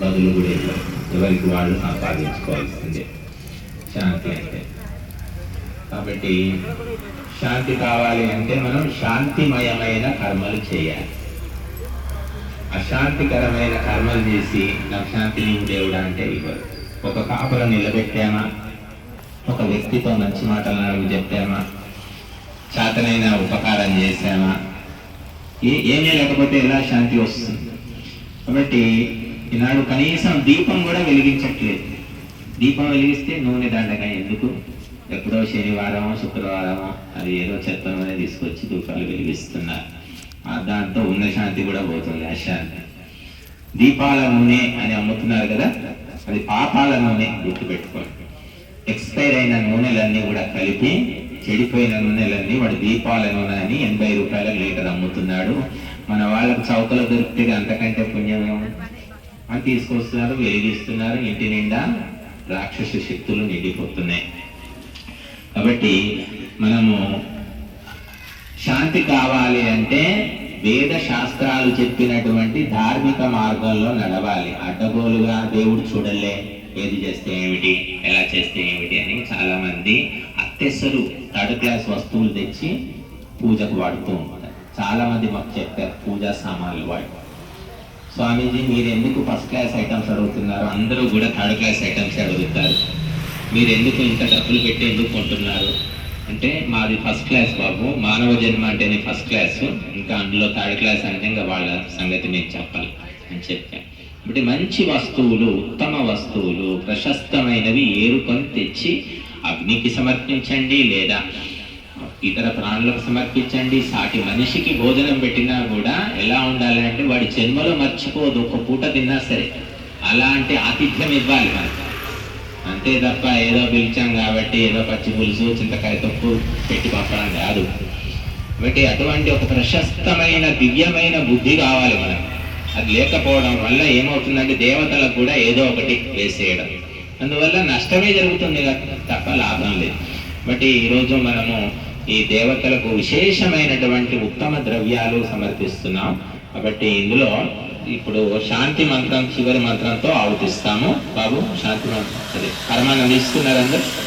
బదులు కూడా ఇవ్వరు ఎవరికి వాళ్ళు సంపాదించుకోవాల్సిందే శాంతి అంటే. కాబట్టి శాంతి కావాలి అంటే మనం శాంతిమయమైన కర్మలు చేయాలి. అశాంతికరమైన కర్మలు చేసి నాకు శాంతి దేవుడా అంటే ఇవ్వరు. ఒక కాపురం నిలబెట్టామా? ఒక వ్యక్తితో మంచి మాటలు నాకు చెప్పామా? చేతనైన ఉపకారం చేశామా? ఏ ఏమీ లేకపోతే ఎలా శాంతి వస్తుంది? కాబట్టి ఈనాడు కనీసం దీపం కూడా వెలిగించట్లేదు. దీపం వెలిగిస్తే నూనె దండగా ఎందుకు? ఎప్పుడో శనివారం శుక్రవారమో అది ఏదో చెత్తమని తీసుకొచ్చి దీపాలు వెలిగిస్తున్నారు. దాంతో ఉన్న శాంతి కూడా పోతుంది అశాంతి దీపాల నూనె అని అమ్ముతున్నారు కదా అది పాపాల నూనె గుర్తుపెట్టుకోండి. ఎక్స్పైర్ అయిన నూనెలన్నీ కూడా కలిపి చెడిపోయిన నూనెలన్నీ వాడు దీపాల నూనె అని ఎనభై రూపాయలకు లీటర్ అమ్ముతున్నాడు. మన వాళ్ళకు చౌకలో దొరికితే అంతకంటే పుణ్యం అని తీసుకొస్తున్నారు వెలిగిస్తున్నారు. ఇంటి నిండా రాక్షస శక్తులు నిండిపోతున్నాయి. కాబట్టి మనము శాంతి కావాలి అంటే వేద శాస్త్రాలు చెప్పినటువంటి ధార్మిక మార్గంలో నడవాలి. అడ్డగోలుగా దేవుడు చూడలే. ఏది చేస్తే ఏమిటి? ఎలా చేస్తే ఏమిటి అని చాలామంది మంది థర్డ్ క్లాస్ వస్తువులు తెచ్చి పూజకు వాడుతూ ఉంటారు. చాలామంది మాకు చెప్పారు పూజా సామాన్లు వాడుతారు స్వామీజీ మీరు ఎందుకు ఫస్ట్ క్లాస్ ఐటమ్స్ అడుగుతున్నారు? అందరూ కూడా థర్డ్ క్లాస్ ఐటమ్స్ అడుగుతారు. మీరు ఎందుకు ఇంత డబ్బులు పెట్టి ఎందుకు కొంటున్నారు? అంటే మాది ఫస్ట్ క్లాస్ బాబు. మానవ జన్మ అంటేనే ఫస్ట్ క్లాస్. ఇంకా అందులో థర్డ్ క్లాస్ అంటే ఇంకా వాళ్ళ సంగతి నేను చెప్పాలి అని చెప్పాను కాబట్టి మంచి వస్తువులు ఉత్తమ వస్తువులు ప్రశస్తమైనవి ఏరుకొని తెచ్చి అగ్నికి సమర్పించండి లేదా ఇతర ప్రాణులకు సమర్పించండి. సాటి మనిషికి భోజనం పెట్టినా కూడా ఎలా ఉండాలి అంటే వాడి జన్మలో మర్చిపోదు. ఒక పూట తిన్నా సరే. అలాంటి ఆతిథ్యం ఇవ్వాలి మనకి. అంతే తప్ప ఏదో పిలిచాం కాబట్టి ఏదో పచ్చి పులుసు చింతకాయ తప్పు పెట్టి పంపడం కాదు. కాబట్టి అటువంటి ఒక ప్రశస్తమైన దివ్యమైన బుద్ధి కావాలి మనకు. అది లేకపోవడం వల్ల ఏమవుతుందంటే దేవతలకు కూడా ఏదో ఒకటి వేసేయడం. అందువల్ల నష్టమే జరుగుతుంది కదా, తప్ప లాభం లేదు. బట్టి ఈరోజు మనము ఈ దేవతలకు విశేషమైనటువంటి ఉత్తమ ద్రవ్యాలు సమర్పిస్తున్నాం. కాబట్టి ఇందులో ఇప్పుడు శాంతి మంత్రం చివరి మంత్రంతో ఆవుతిస్తాము. బాబు శాంతి మంత్రం సరే పరమానంద ఇస్తున్నారు అందరు.